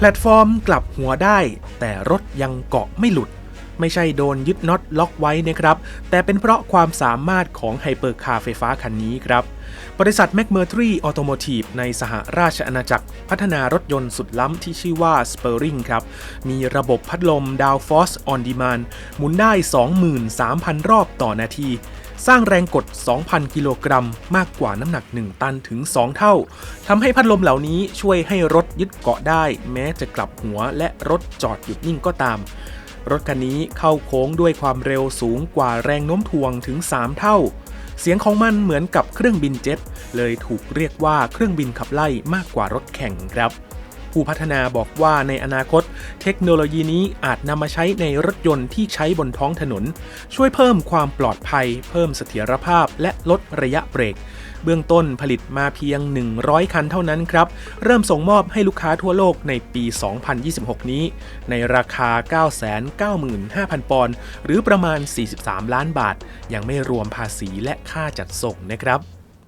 แพลตฟอร์มกลับหัวได้ แต่รถยังเกาะไม่หลุด ไม่ใช่โดนยึดน็อตล็อกไว้นะครับ แต่เป็นเพราะความสามารถของไฮเปอร์คาร์ไฟฟ้าคันนี้ครับ บริษัท m c m u r t r y Automotive ในสหราชอาณาจักร พัฒนารถยนต์สุดล้ำที่ชื่อว่า Spurring ครับ มีระบบพัดลม Downforce on Demand หมุนได้ 23,000 รอบต่อนาที สร้างแรงกด 2,000 กิโลกรัม มากกว่าน้ำหนัก 1 ตันถึง 2 เท่าทำให้พัดลมเหล่านี้ช่วยให้รถยึดเกาะได้ แม้จะกลับหัวและรถจอดหยุดนิ่งก็ตาม รถคันนี้เข้าโค้งด้วยความเร็วสูงกว่าแรงโน้มถ่วงถึง 3 เท่า เสียงของมันเหมือนกับเครื่องบินเจ็ต เลยถูกเรียกว่าเครื่องบินขับไล่มากกว่ารถแข่งครับ ผู้พัฒนาบอกว่าในอนาคต เทคโนโลยีนี้อาจนำมาใช้ในรถยนต์ที่ใช้บนท้องถนน ช่วยเพิ่มความปลอดภัย เพิ่มเสถียรภาพ และลดระยะเบรก เบื้องต้นผลิตมาเพียง 100 คันเท่านั้นครับ เริ่มส่งมอบให้ลูกค้าทั่วโลกในปี 2026 นี้ ในราคา 995,000 ปอนด์หรือประมาณ 43 ล้านบาท ยังไม่รวมภาษีและค่าจัดส่งนะครับ